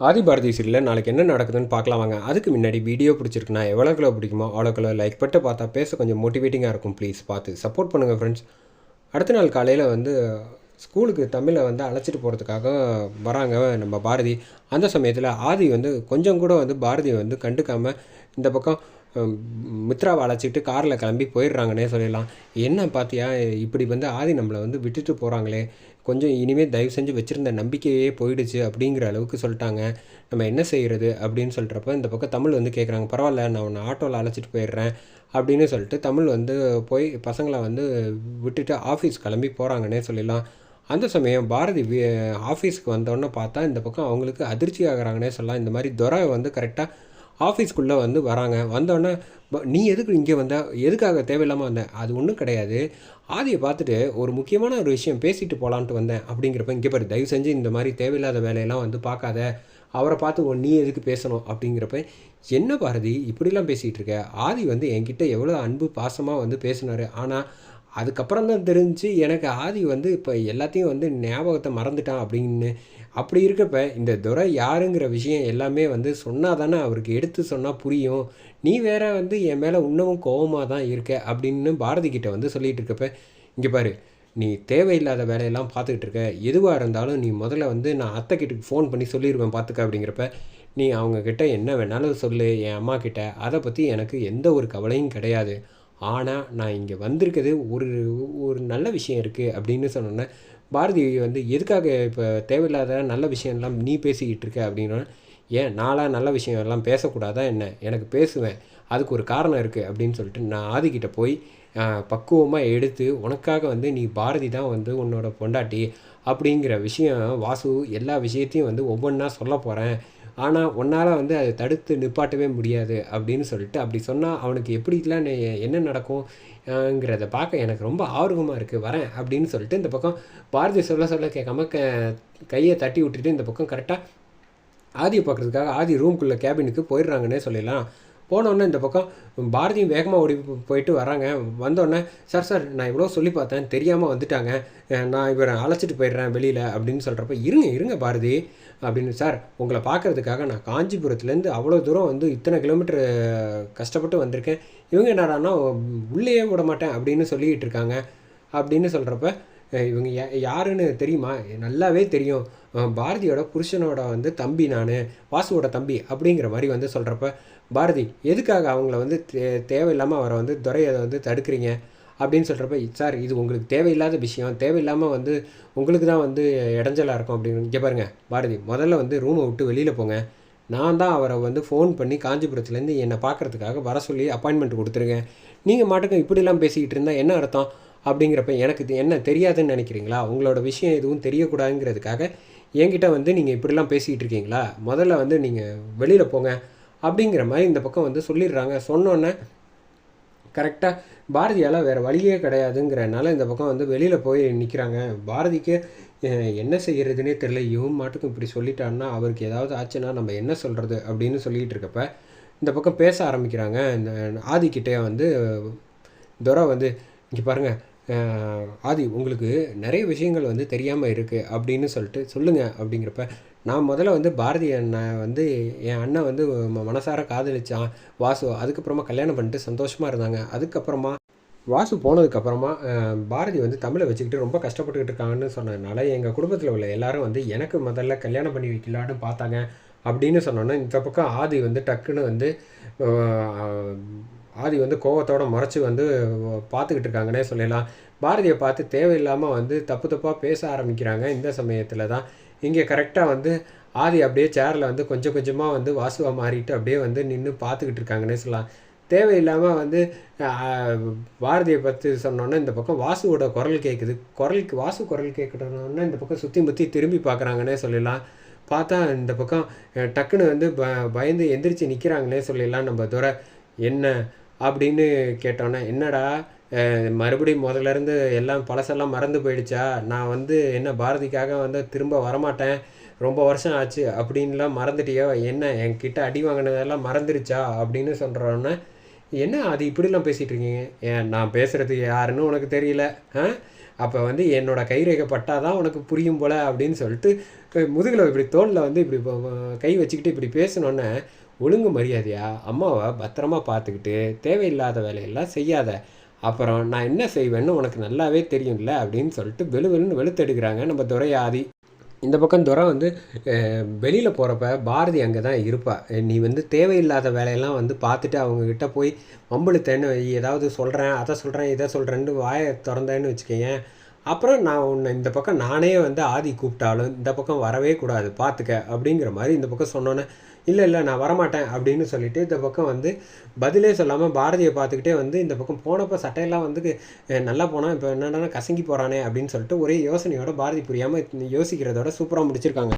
ஆதி பாரதி சீரியலில் நாளைக்கு என்ன நடக்குதுன்னு பார்க்கலாம் வாங்க. அதுக்கு முன்னாடி வீடியோ பிடிச்சிருக்குன்னா எவ்வளோ கிலோ பிடிக்குமோ அவ்வளோ கிலோ லைக் பட்டு பார்த்தா பேச கொஞ்சம் மோட்டிவேட்டிங்காக இருக்கும் ப்ளீஸ் பார்த்து சப்போர்ட் பண்ணுங்கள் ஃப்ரெண்ட்ஸ் அடுத்த நாள் காலையில் வந்து ஸ்கூலுக்கு தமிழை வந்து அழைச்சிட்டு போகிறதுக்காக வராங்க நம்ம பாரதி. அந்த சமயத்தில் ஆதி வந்து கொஞ்சம் கூட வந்து பாரதியை வந்து கண்டுக்காமல் இந்த பக்கம் மித்ராவை அழைச்சிட்டு காரில் கிளம்பி போயிடுறாங்கன்னே சொல்லிடலாம். என்ன பார்த்தியா இப்படி வந்து ஆதி நம்மளை வந்து விட்டுட்டு போகிறாங்களே கொஞ்சம் இனிமேல் தயவு செஞ்சு வச்சுருந்த நம்பிக்கையே போயிடுச்சு அப்படிங்கிற அளவுக்கு சொல்லிட்டாங்க. நம்ம என்ன செய்கிறது அப்படின்னு சொல்கிறப்ப இந்த பக்கம் தமிழ் வந்து கேட்குறாங்க பரவாயில்ல நான் உன்னை ஆட்டோவில் அழைச்சிட்டு போயிடுறேன் அப்படின்னு சொல்லிட்டு தமிழ் வந்து போய் பசங்களை வந்து விட்டுட்டு ஆஃபீஸ் கிளம்பி போகிறாங்கன்னே சொல்லிடலாம். அந்த சமயம் பாரதி ஆஃபீஸ்க்கு வந்தோடனே பார்த்தா இந்த பக்கம் அவங்களுக்கு அதிர்ச்சி ஆகுறாங்கன்னே சொல்லலாம். இந்த மாதிரி துரை வந்து கரெக்டாக ஆஃபீஸ்க்குள்ளே வந்து வராங்க. வந்தோடனே நீ எதுக்கு இங்கே வந்த? எதுக்காக தேவையில்லாமல் வந்தேன் அது ஒன்றும் கிடையாது. ஆதியை பார்த்துட்டு ஒரு முக்கியமான ஒரு விஷயம் பேசிட்டு போகலான்ட்டு வந்தேன். அப்படிங்கிறப்ப இங்கே பாரு தயவு செஞ்சு இந்த மாதிரி தேவையில்லாத வேலையெல்லாம் வந்து பார்க்காத. அவரை பார்த்து நீ எதுக்கு பேசணும்? அப்படிங்கிறப்ப என்ன பாரதி இப்படிலாம் பேசிகிட்டு இருக்க? ஆதி வந்து என்கிட்ட எவ்வளோ அன்பு பாசமாக வந்து பேசினார். ஆனால் அதுக்கப்புறம் தான் தெரிஞ்சு எனக்கு ஆதி வந்து இப்போ எல்லாத்தையும் வந்து ஞாபகத்தை மறந்துட்டான் அப்படின்னு. அப்படி இருக்கப்ப இந்த துரை யாருங்கிற விஷயம் எல்லாமே வந்து சொன்னால் தானே அவருக்கு எடுத்து சொன்னால் புரியும். நீ வேற வந்து என் மேலே இன்னமும் கோவமாக தான் இருக்க அப்படின்னு பாரதி கிட்ட வந்து சொல்லிகிட்டு இருக்கப்ப இங்கே பாரு நீ தேவையில்லாத வேலையெல்லாம் பார்த்துக்கிட்டு இருக்க. எதுவாக இருந்தாலும் நீ முதல்ல வந்து நான் அத்தை கிட்டக்கு ஃபோன் பண்ணி சொல்லிடுவேன் பார்த்துக்க அப்படிங்கிறப்ப நீ அவங்கக்கிட்ட என்ன வேணாலும் சொல்லு என் அம்மா கிட்ட. அதை பற்றி எனக்கு எந்த ஒரு கவலையும் கிடையாது. ஆனால் நான் இங்கே வந்திருக்கிறது ஒரு ஒரு நல்ல விஷயம் இருக்குது அப்படின்னு சொன்னோன்னே பாரதி வந்து எதுக்காக இப்போ தேவையில்லாத நல்ல விஷயம்லாம் நீ பேசிக்கிட்டு இருக்க? அப்படின்னா ஏன் நாளாக நல்ல விஷயம் எல்லாம் பேசக்கூடாதா என்ன? எனக்கு பேசுவேன். அதுக்கு ஒரு காரணம் இருக்குது அப்படின்னு சொல்லிட்டு நான் ஆதிக்கிட்ட போய் பக்குவமாக எடுத்து உனக்காக வந்து நீ பாரதி தான் வந்து உன்னோட பொண்டாட்டி. அப்படிங்கிற விஷயம் வாசு எல்லா விஷயத்தையும் வந்து ஒவ்வொன்றா சொல்ல போகிறேன் ஆனால் உன்னால் வந்து அதை தடுத்து நிப்பாட்டவே முடியாது அப்படின்னு சொல்லிட்டு அப்படி சொன்னால் அவனுக்கு எப்படிலாம் என்ன நடக்கும்? ங்கிறத பார்க்க எனக்கு ரொம்ப ஆர்வமாக இருக்குது வரேன் அப்படின்னு சொல்லிட்டு இந்த பக்கம் பாரதி சொல்ல சொல்ல கேட்காம க கையை தட்டி விட்டுட்டு இந்த பக்கம் கரெக்டாக ஆதியை பார்க்குறதுக்காக ஆதி ரூம்குள்ளே கேபினுக்கு போயிடுறாங்கன்னே சொல்லிடலாம். போனோடனே இந்த பக்கம் பாரதியும் வேகமாக ஓடி போயிட்டு வராங்க. வந்தோடனே சார் சார் நான் இவ்வளோ சொல்லி பார்த்தேன். தெரியாமல் வந்துட்டாங்க. நான் இவரை அழைச்சிட்டு போயிடுறேன் வெளியில். அப்படின்னு சொல்கிறப்ப இருங்க இருங்க பாரதி. அப்படின்னு சார் உங்களை பார்க்கறதுக்காக நான் காஞ்சிபுரத்துலேருந்து அவ்வளோ தூரம் வந்து இத்தனை கிலோமீட்டர் கஷ்டப்பட்டு வந்திருக்கேன். இவங்க என்னடான்னா உள்ளேயே விட மாட்டேன் அப்படின்னு சொல்லிக்கிட்டு இருக்காங்க. அப்படின்னு சொல்கிறப்ப இவங்க யா யாருன்னு தெரியுமா? நல்லாவே தெரியும். பாரதியோட புருஷனோட வந்து தம்பி நான் வாசுவோட தம்பி அப்படிங்கிற மாதிரி வந்து சொல்கிறப்ப பாரதி எதுக்காக அவங்கள வந்து தே தேவையில்லாமல் அவரை வந்து துறையை வந்து தடுக்கிறீங்க? அப்படின்னு சொல்கிறப்ப சார் இது உங்களுக்கு தேவையில்லாத விஷயம். தேவையில்லாமல் வந்து உங்களுக்கு தான் வந்து இடைஞ்சலாக இருக்கும் அப்படின்னு. இங்கே பாருங்க பாரதி முதல்ல வந்து ரூமை விட்டு வெளியில் போங்க. நான் தான் அவரை வந்து ஃபோன் பண்ணி காஞ்சிபுரத்துலேருந்து என்னை பார்க்கறதுக்காக வர சொல்லி அப்பாயின்மெண்ட் கொடுத்துருக்கேன் நீங்கள் மாட்டுக்கு இப்படிலாம் பேசிக்கிட்டு இருந்தால் என்ன அர்த்தம்? அப்படிங்கிறப்ப எனக்கு இது என்ன தெரியாதுன்னு நினைக்கிறீங்களா? உங்களோட விஷயம் எதுவும் தெரியக்கூடாதுங்கிறதுக்காக என்கிட்ட வந்து நீங்கள் இப்படிலாம் பேசிக்கிட்டு இருக்கீங்களா? முதல்ல வந்து நீங்கள் வெளியில் போங்க அப்படிங்கிற மாதிரி இந்த பக்கம் வந்து சொல்லிடுறாங்க. சொன்னோன்னே கரெக்டாக பாரதியால் வேறு வழியே கிடையாதுங்கிறனால இந்த பக்கம் வந்து வெளியில் போய் நிற்கிறாங்க பாரதிக்கு என்ன செய்கிறதுனே தெரியல. இவன் மாட்டுக்கும் இப்படி சொல்லிட்டான்னா அவருக்கு ஏதாவது ஆச்சுன்னா நம்ம என்ன சொல்கிறது அப்படின்னு சொல்லிகிட்டு இருக்கப்ப இந்த பக்கம் பேச ஆரம்பிக்கிறாங்க. இந்த ஆதிக்கிட்டே வந்து துரை வந்து இங்கே பாருங்கள் ஆதி உங்களுக்கு நிறைய விஷயங்கள் வந்து தெரியாமல் இருக்குது அப்படின்னு சொல்லிட்டு சொல்லுங்கள் அப்படிங்கிறப்ப நான் முதல்ல வந்து பாரதி அண்ணன் வந்து என் அண்ணன் வந்து ம- மனசார காதலிச்சான் வாசு அதுக்கப்புறமா கல்யாணம் பண்ணிட்டு சந்தோஷமாக இருந்தாங்க. அதுக்கப்புறமா வாசு போனதுக்கப்புறமா பாரதி வந்து தமிழை வச்சுக்கிட்டு ரொம்ப கஷ்டப்பட்டுக்கிட்டு இருக்காங்கன்னு சொன்னதுனால எங்கள் குடும்பத்தில் உள்ள எல்லாரும் வந்து எனக்கு முதல்ல கல்யாணம் பண்ணி வைக்கலான்னு பார்த்தாங்க அப்படின்னு சொன்னோன்னா இந்த பக்கம் ஆதி வந்து டக்குன்னு வந்து ஆதி வந்து கோவத்தோடு முறைச்சி வந்து பார்த்துக்கிட்டு இருக்காங்கன்னே சொல்லலாம். பாரதியை பார்த்து தேவையில்லாமல் வந்து தப்பு தப்பாக பேச ஆரம்பிக்கிறாங்க இந்த சமயத்தில் தான். இங்கே கரெக்டாக வந்து ஆதி அப்படியே சேரில் வந்து கொஞ்சம் கொஞ்சமாக வந்து வாசுவாக மாறிட்டு அப்படியே வந்து நின்று பார்த்துக்கிட்டு இருக்காங்கன்னே சொல்லலாம். தேவையில்லாமல் வந்து பாரதியை பற்றி சொன்னோன்னே இந்த பக்கம் வாசுவோட குரல் கேட்குது குரலுக்கு வாசு குரல் கேட்கணுன்னா இந்த பக்கம் சுற்றி முற்றி திரும்பி பார்க்குறாங்கன்னே சொல்லலாம். பார்த்தா இந்த பக்கம் டக்குன்னு வந்து ப பயந்து எந்திரிச்சு நிற்கிறாங்கன்னே சொல்லிடலாம் நம்ம துரை. என்ன? அப்படின்னு கேட்டோன்னே என்னடா மறுபடியும் முதல்ல இருந்து எல்லாம் பழசெல்லாம் மறந்து போயிடுச்சா? நான் வந்து என்ன பாரதிக்காக வந்து திரும்ப வரமாட்டேன்? ரொம்ப வருஷம் ஆச்சு அப்படின்லாம் மறந்துட்டியோ? என்ன என்கிட்ட அடி வாங்கினதெல்லாம் மறந்துருச்சா? அப்படின்னு சொல்கிறோன்னே என்ன அது இப்படிலாம் பேசிகிட்டு இருக்கீங்க ஏன் நான் பேசுகிறது யாருன்னு உனக்கு தெரியல ஆ? அப்போ வந்து என்னோடய கைரேகை பட்டால் தான் உனக்கு புரியும் போல் அப்படின்னு சொல்லிட்டு முதுகில் இப்படி தோளில் வந்து இப்படி கை வச்சுக்கிட்டு இப்படி பேசினோன்னே ஒழுங்கு மரியாதையா? அம்மாவை பத்திரமா பார்த்துக்கிட்டு தேவையில்லாத வேலையெல்லாம் செய்யாத. அப்புறம் நான் என்ன செய்வேன்னு உனக்கு நல்லாவே தெரியும்ல அப்படின்னு சொல்லிட்டு வெளு வெளுன்னு வெளுத்தெடுக்கிறாங்க நம்ம துரை ஆதி. இந்த பக்கம் துறை வந்து வெளியில் போகிறப்ப பாரதி அங்கே தான் இருப்பா. நீ வந்து தேவையில்லாத வேலையெல்லாம் வந்து பார்த்துட்டு அவங்கக்கிட்ட போய் வம்பளுத்தேன்னு வை, ஏதாவது சொல்கிறேன் அதை சொல்கிறேன் இதை சொல்கிறேன்னு வாயை திறந்தேன்னு வச்சுக்கோங்க அப்புறம் நான் உன்னை இந்த பக்கம் நானே வந்து ஆதி கூப்பிட்டாலும் இந்த பக்கம் வரவே கூடாது பார்த்துக்க அப்படிங்கிற மாதிரி இந்த பக்கம் சொன்னோன்னே இல்லை இல்லை நான் வரமாட்டேன் அப்படின்னு சொல்லிட்டு இந்த பக்கம் வந்து பதிலே சொல்லாமல் பாரதியை பார்த்துக்கிட்டே வந்து இந்த பக்கம் போனப்போ சட்டையெல்லாம் வந்து நல்லா போனால் இப்போ என்னென்னா கசங்கி போகிறானே அப்படின்னு சொல்லிட்டு ஒரே யோசனையோட பாரதி புரியாமல் யோசிக்கிறதோட சூப்பராக முடிச்சிருக்காங்க.